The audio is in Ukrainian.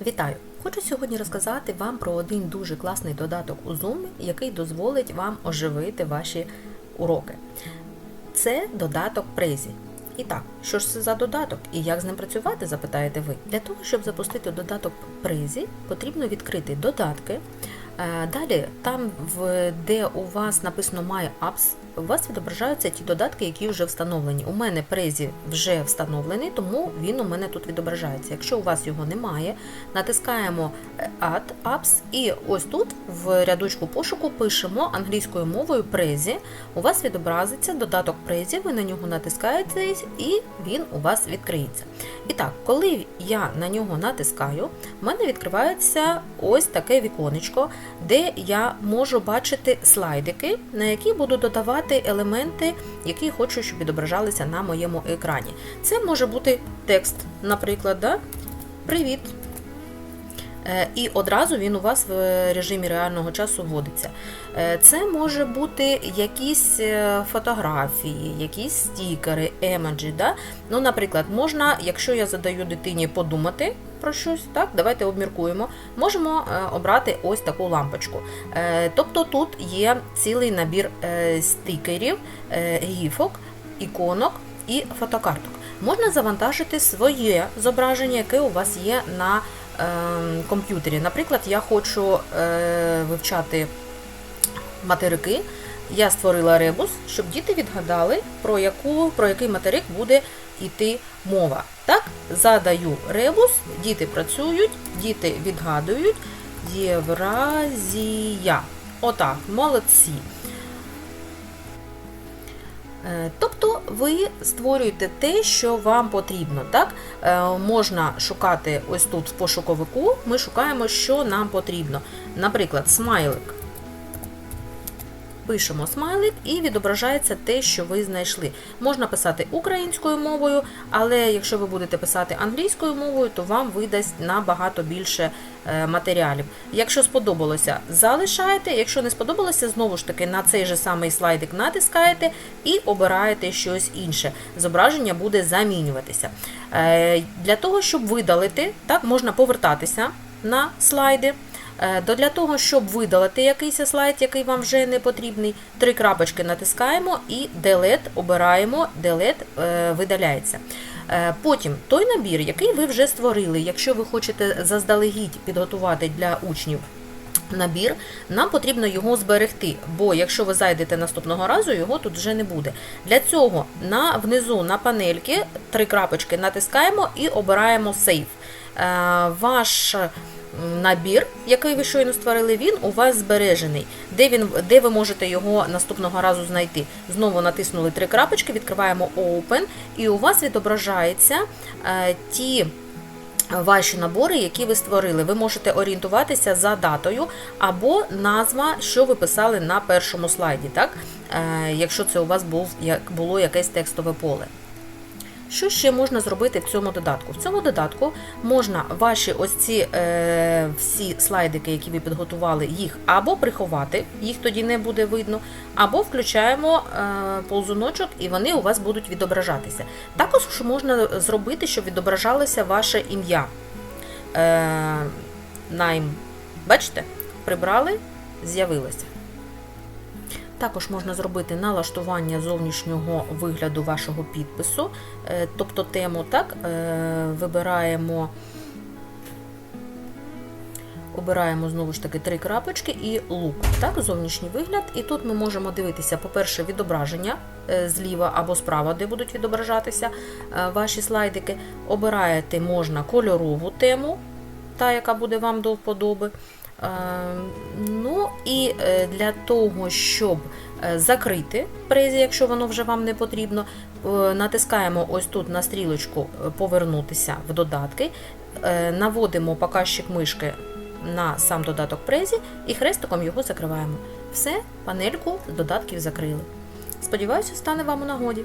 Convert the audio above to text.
Вітаю! Хочу сьогодні розказати вам про один дуже класний додаток у Zoom, який дозволить вам оживити ваші уроки. Це додаток Prezi. І так, що ж це за додаток і як з ним працювати, запитаєте ви. Для того, щоб запустити додаток Prezi, потрібно відкрити додатки. Е, Далі, там, де у вас написано My Apps, у вас відображаються ті додатки, які вже встановлені. У мене Prezi вже встановлений, тому він у мене тут відображається. Якщо у вас його немає, натискаємо е, Add Apps і ось тут в рядочку пошуку пишемо англійською мовою Prezi. У вас відобразиться додаток Prezi, ви на нього натискаєте і він у вас відкриється. І так, коли я на нього натискаю, в мене відкривається ось таке віконечко, де я можу бачити слайдики, на які буду додавати елементи, які хочу, щоб відображалися на моєму екрані. Це може бути текст, наприклад, да? Привіт! Е, І одразу він у вас в режимі реального часу вводиться. Е, Це може бути якісь е, фотографії, якісь стікери, емоджі. Да? Ну, наприклад, можна, якщо я задаю дитині подумати про щось, так, давайте обміркуємо, можемо обрати ось таку лампочку. Тобто тут є цілий набір стикерів, е, гіфок, іконок і фотокарток. Можна завантажити своє зображення, яке у вас є на комп'ютері. Наприклад, я хочу е, вивчати материки. Я створила ребус, щоб діти відгадали, про, яку, про який материк буде йти мова. Так, задаю ребус, діти працюють, діти відгадують. Євразія. Отак, молодці. Е, Тобто ви створюєте те, що вам потрібно. Так? Е, Можна шукати ось тут в пошуковику, ми шукаємо, що нам потрібно. Наприклад, смайлик. Пишемо смайлик і відображається те, що ви знайшли. Можна писати українською мовою, але якщо ви будете писати англійською мовою, то вам видасть набагато більше е, матеріалів. Якщо сподобалося, залишаєте. Якщо не сподобалося, знову ж таки на цей же самий слайдик натискаєте і обираєте щось інше. Зображення буде замінюватися. Е, Для того, щоб видалити, так, можна повертатися на слайди. Е, То для того, щоб видалити якийсь слайд, який вам вже не потрібний, три крапочки натискаємо і Delete обираємо, Delete е, видаляється. Е, Потім той набір, який ви вже створили, якщо ви хочете заздалегідь підготувати для учнів набір, нам потрібно його зберегти, бо якщо ви зайдете наступного разу, його тут вже не буде. Для цього на, внизу на панельки три крапочки натискаємо і обираємо. Е, Ваш набір, який ви щойно створили, він у вас збережений. Де, він, де ви можете його наступного разу знайти? Знову натиснули три крапочки, відкриваємо Open, і у вас відображаються е, ті ваші набори, які ви створили. Ви можете орієнтуватися за датою або назва, що ви писали на першому слайді, так? Е, якщо це у вас був, як, було якесь текстове поле. Що ще можна зробити в цьому додатку? В цьому додатку можна ваші ось ці е, всі слайдики, які ви підготували, їх або приховати, їх тоді не буде видно, або включаємо е, ползуночок і вони у вас будуть відображатися. Також можна зробити, щоб відображалося ваше ім'я. Е, найм. Бачите? Прибрали, з'явилося. Також можна зробити налаштування зовнішнього вигляду вашого підпису, Е, тобто тему так, е, вибираємо, обираємо знову ж таки три крапочки і лук, так, зовнішній вигляд. І тут ми можемо дивитися, по-перше, відображення е, зліва або справа, де будуть відображатися ваші слайдики. Обираєте можна кольорову тему, та, яка буде вам до вподоби. Е, Ну і е, для того, щоб е, закрити презі, якщо воно вже вам не потрібно, натискаємо ось тут на стрілочку Повернутися в додатки, наводимо показчик мишки на сам додаток презі і хрестиком його закриваємо. Все, панельку додатків закрили. Сподіваюся, стане вам у нагоді.